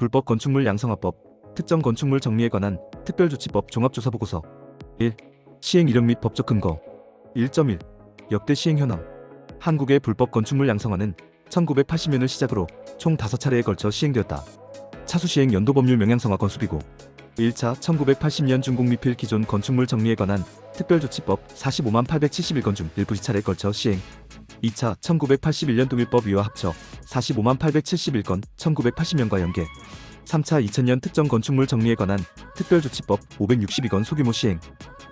불법 건축물 양성화법, 특정 건축물 정리에 관한 특별조치법 종합조사보고서 1. 시행 이력 및 법적 근거 1.1. 역대 시행 현황 한국의 불법 건축물 양성화는 1980년을 시작으로 총 5차례에 걸쳐 시행되었다. 차수 시행 연도 법률 명양성화 건수비고 1차 1980년 준공 미필 기존 건축물 정리에 관한 특별조치법 45만 871건 중 일부 시차례에 걸쳐 시행. 2차 1981년 동일법 위와 합쳐 45만 871건 1980년과 연계. 3차 2000년 특정 건축물 정리에 관한 특별조치법 562건 소규모 시행.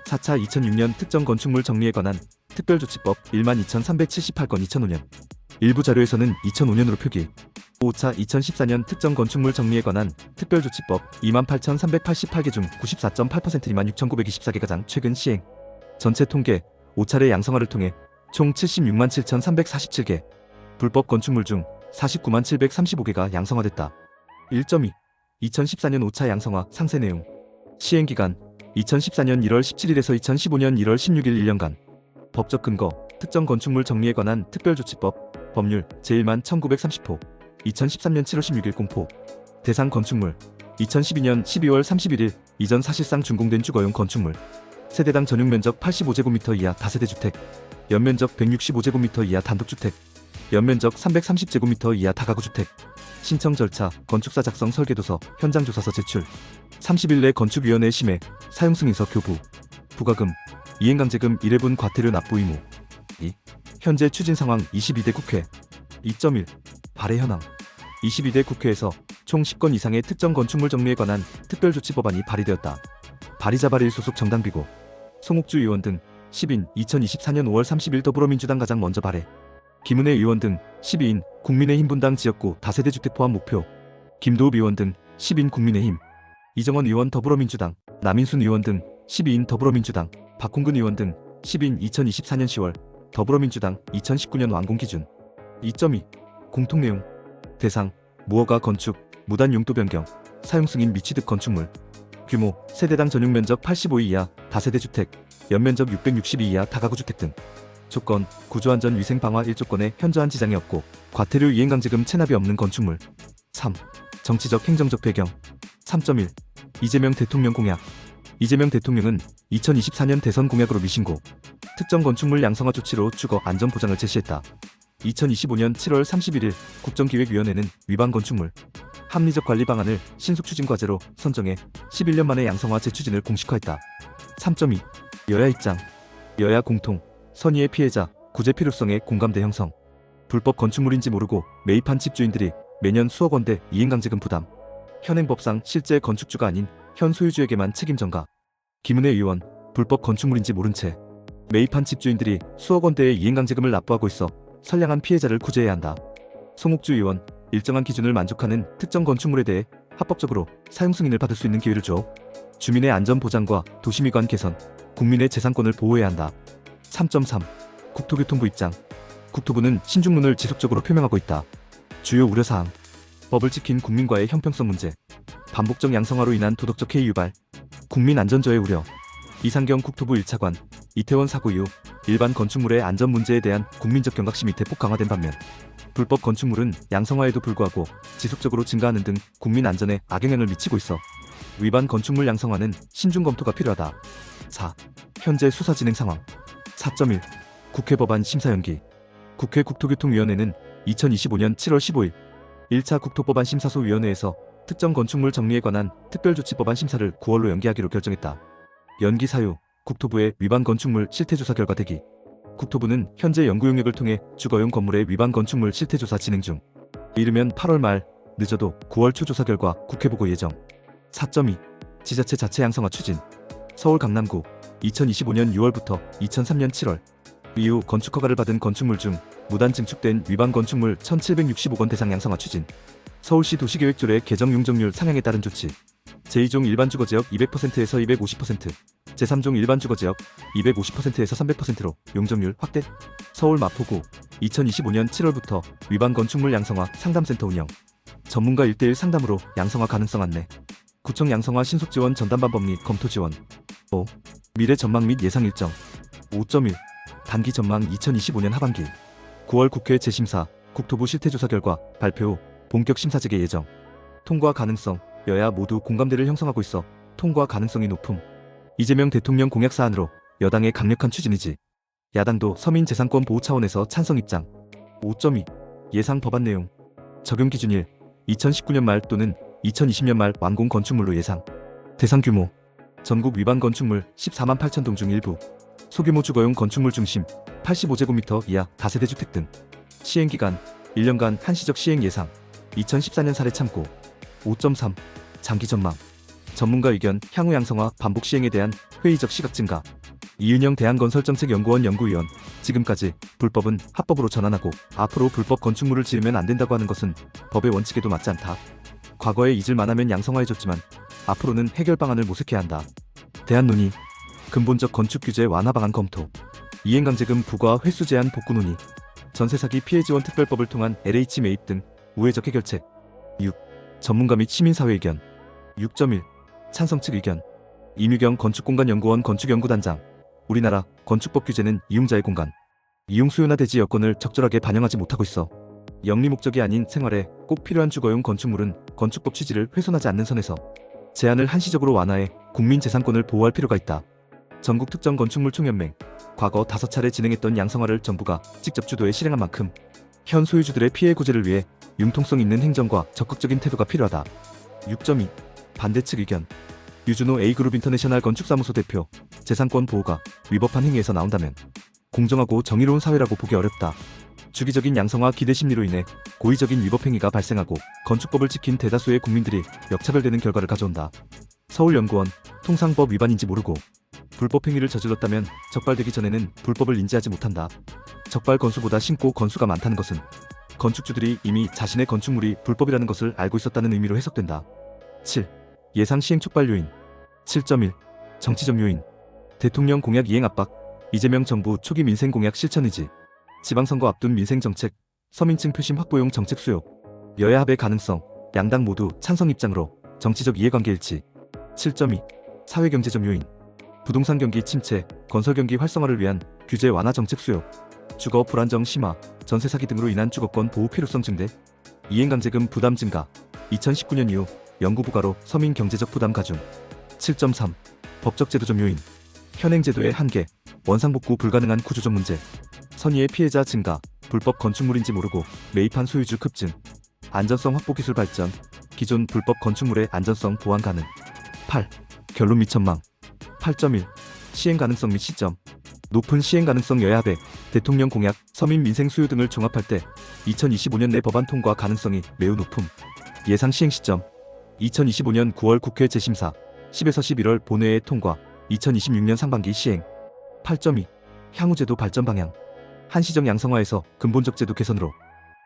4차 2006년 특정 건축물 정리에 관한 특별조치법 1만 2378건 2005년. 일부 자료에서는 2005년으로 표기. 5차 2014년 특정 건축물 정리에 관한 특별조치법 28,388개 중 94.8% 26,924개 가장 최근 시행 전체 통계 5차례 양성화를 통해 총 76만 7,347개 불법 건축물 중 49만 735개가 양성화됐다. 1.2 2014년 5차 양성화 상세 내용. 시행기간 2014년 1월 17일에서 2015년 1월 16일 1년간. 법적 근거 특정 건축물 정리에 관한 특별조치법 법률 제1만 1930호 2013년 7월 16일 공포. 대상 건축물 2012년 12월 31일 이전 사실상 준공된 주거용 건축물 세대당 전용 면적 85제곱미터 이하 다세대 주택 연면적 165제곱미터 이하 단독주택 연면적 330제곱미터 이하 다가구 주택. 신청 절차 건축사 작성 설계도서 현장 조사서 제출. 30일 내 건축위원회 심해 사용 승인서 교부. 부과금 이행강제금 1회분 과태료 납부 의무. 2. 현재 추진 상황 22대 국회. 2.1 발의 현황. 22대 국회에서 총 10건 이상의 특정 건축물 정리에 관한 특별조치법안이 발의되었다. 발의자 발의 소속 정당 비고 송옥주 의원 등 10인 2024년 5월 30일 더불어민주당 가장 먼저 발의 김은혜 의원 등 12인 국민의힘 분당 지역구 다세대 주택 포함 목표 김도읍 의원 등 10인 국민의힘 이정원 의원 더불어민주당 남인순 의원 등 12인 더불어민주당 박홍근 의원 등 10인 2024년 10월 더불어민주당 2019년 완공 기준. 2.2 공통 내용 대상 무허가 건축 무단 용도 변경 사용 승인 미취득 건축물 규모 세대당 전용 면적 85 이하 다세대 주택 연면적 662 이하 다가구 주택 등 조건 구조안전 위생 방화 1조건에 현저한 지장이 없고 과태료 이행강제금 체납이 없는 건축물 3. 정치적 행정적 배경 3.1 이재명 대통령 공약 이재명 대통령은 2024년 대선 공약으로 미신고 특정 건축물 양성화 조치로 주거 안전 보장을 제시했다. 2025년 7월 31일 국정기획위원회는 위반 건축물 합리적 관리 방안을 신속 추진 과제로 선정해 11년 만에 양성화 재추진을 공식화했다. 3.2 여야 입장 여야 공통 선의의 피해자 구제 필요성의 공감대 형성 불법 건축물인지 모르고 매입한 집주인들이 매년 수억 원대 이행강제금 부담 현행 법상 실제 건축주가 아닌 현 소유주에게만 책임 전가 김은혜 의원 불법 건축물인지 모른 채 매입한 집주인들이 수억 원대의 이행강제금을 납부하고 있어 선량한 피해자를 구제해야 한다. 송옥주 의원 일정한 기준을 만족하는 특정 건축물에 대해 합법적으로 사용 승인을 받을 수 있는 기회를 줘 주민의 안전 보장과 도시미관 개선, 국민의 재산권을 보호해야 한다. 3.3 국토교통부 입장. 국토부는 신중문을 지속적으로 표명하고 있다. 주요 우려사항. 법을 지킨 국민과의 형평성 문제. 반복적 양성화로 인한 도덕적 해이 유발. 국민 안전저해 우려. 이상경 국토부 1차관. 이태원 사고 이후 일반 건축물의 안전 문제에 대한 국민적 경각심이 대폭 강화된 반면 불법 건축물은 양성화에도 불구하고 지속적으로 증가하는 등 국민 안전에 악영향을 미치고 있어 위반 건축물 양성화는 신중 검토가 필요하다. 4. 현재 수사 진행 상황 4.1 국회 법안 심사 연기 국회 국토교통위원회는 2025년 7월 15일 1차 국토법안 심사소 위원회에서 특정 건축물 정리에 관한 특별조치법안 심사를 9월로 연기하기로 결정했다. 연기 사유 국토부의 위반 건축물 실태조사 결과 대기 국토부는 현재 연구 용역을 통해 주거용 건물의 위반 건축물 실태 조사 진행 중. 이르면 8월 말 늦어도 9월 초 조사 결과 국회 보고 예정. 4.2 지자체 자체 양성화 추진. 서울 강남구 2025년 6월부터 2003년 7월. 이후 건축 허가를 받은 건축물 중 무단 증축된 위반 건축물 1765건 대상 양성화 추진. 서울시 도시계획조례 개정 용적률 상향에 따른 조치 제2종 일반 주거 지역 200%에서 250% 제3종 일반 주거 지역 250%에서 300%로 용적률 확대. 서울 마포구 2025년 7월부터 위반 건축물 양성화 상담센터 운영. 전문가 1대1 상담으로 양성화 가능성 안내. 구청 양성화 신속 지원 전담 방법 및 검토 지원. 5. 미래 전망 및 예상 일정. 5.1 단기 전망 2025년 하반기. 9월 국회 재심사 국토부 실태조사 결과 발표 후 본격 심사 재개 예정. 통과 가능성, 여야 모두 공감대를 형성하고 있어 통과 가능성이 높음. 이재명 대통령 공약 사안으로 여당의 강력한 추진이지. 야당도 서민 재산권 보호 차원에서 찬성 입장. 5.2 예상 법안 내용. 적용 기준 1 2019년 말 또는 2020년 말 완공 건축물로 예상. 대상 규모. 전국 위반 건축물 14만 8천 동 중 일부. 소규모 주거용 건축물 중심 85제곱미터 이하 다세대 주택 등. 시행 기간 1년간 한시적 시행 예상. 2014년 사례 참고 5.3 장기 전망. 전문가 의견 향후 양성화 반복 시행에 대한 회의적 시각 증가. 이은영 대한건설정책연구원 연구위원. 지금까지 불법은 합법으로 전환하고 앞으로 불법 건축물을 지으면 안 된다고 하는 것은 법의 원칙에도 맞지 않다. 과거에 잊을 만 하면 양성화해줬지만 앞으로는 해결 방안을 모색해야 한다. 대한 논의. 근본적 건축 규제 완화 방안 검토. 이행강제금 부과 횟수 제한 복구 논의. 전세 사기 피해 지원 특별법을 통한 LH 매입 등 우회적 해결책. 6. 전문가 및 시민사회 의견. 6.1 찬성 측 의견. 이뮤경 건축공간연구원 건축연구단장. 우리나라 건축법 규제는 이용자의 공간, 이용 수요나 대지 여건을 적절하게 반영하지 못하고 있어. 영리 목적이 아닌 생활에 꼭 필요한 주거용 건축물은 건축법 취지를 훼손하지 않는 선에서 제한을 한시적으로 완화해 국민 재산권을 보호할 필요가 있다. 전국 특정 건축물 총연맹 과거 다섯 차례 진행했던 양성화를 정부가 직접 주도해 실행한 만큼 현 소유주들의 피해 구제를 위해 융통성 있는 행정과 적극적인 태도가 필요하다. 6.2 반대 측 의견 유준호 A그룹 인터내셔널 건축사무소 대표 재산권 보호가 위법한 행위에서 나온다면 공정하고 정의로운 사회라고 보기 어렵다. 주기적인 양성화 기대 심리로 인해 고의적인 위법 행위가 발생하고 건축법을 지킨 대다수의 국민들이 역차별되는 결과를 가져온다. 서울연구원 통상법 위반인지 모르고 불법 행위를 저질렀다면 적발되기 전에는 불법을 인지하지 못한다. 적발 건수보다 신고 건수가 많다는 것은 건축주들이 이미 자신의 건축물이 불법이라는 것을 알고 있었다는 의미로 해석된다. 7. 예상 시행 촉발 요인. 7.1 정치적 요인. 대통령 공약 이행 압박. 이재명 정부 초기 민생 공약 실천 의지. 지방선거 앞둔 민생 정책. 서민층 표심 확보용 정책 수요. 여야 합의 가능성. 양당 모두 찬성 입장으로 정치적 이해관계 일치. 7.2 사회경제적 요인. 부동산 경기 침체 건설 경기 활성화를 위한 규제 완화 정책 수요. 주거 불안정 심화 전세 사기 등으로 인한 주거권 보호 필요성 증대 이행강제금 부담 증가 2019년 이후 영구 부과로 서민 경제적 부담 가중. 7.3 법적 제도적 요인 현행 제도의 한계 원상복구 불가능한 구조적 문제 선의의 피해자 증가 불법 건축물인지 모르고 매입한 소유주 급증 안전성 확보 기술 발전 기존 불법 건축물의 안전성 보완 가능. 8 결론 미천망. 8.1 시행 가능성 및 시점 높은 시행 가능성 여야배 대통령 공약 서민 민생 수요 등을 종합할 때 2025년 내 법안 통과 가능성이 매우 높음. 예상 시행 시점 2025년 9월 국회 재심사 10에서 11월 본회의 통과 2026년 상반기 시행. 8.2 향후 제도 발전 방향. 한시적 양성화에서 근본적 제도 개선으로.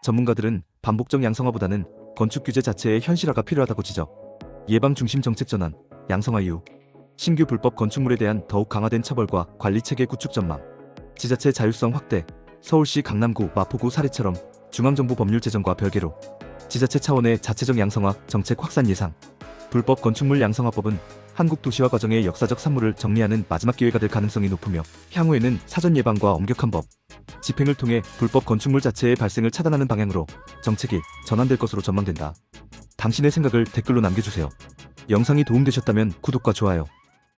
전문가들은 반복적 양성화보다는 건축 규제 자체의 현실화가 필요하다고 지적. 예방 중심 정책 전환 양성화 이후 신규 불법 건축물에 대한 더욱 강화된 처벌과 관리 체계 구축 전망 지자체 자율성 확대 서울시 강남구 마포구 사례처럼 중앙정부 법률 제정과 별개로 지자체 차원의 자체적 양성화 정책 확산 예상 불법 건축물 양성화법은 한국 도시화 과정의 역사적 산물을 정리하는 마지막 기회가 될 가능성이 높으며 향후에는 사전 예방과 엄격한 법 집행을 통해 불법 건축물 자체의 발생을 차단하는 방향으로 정책이 전환될 것으로 전망된다. 당신의 생각을 댓글로 남겨주세요. 영상이 도움되셨다면 구독과 좋아요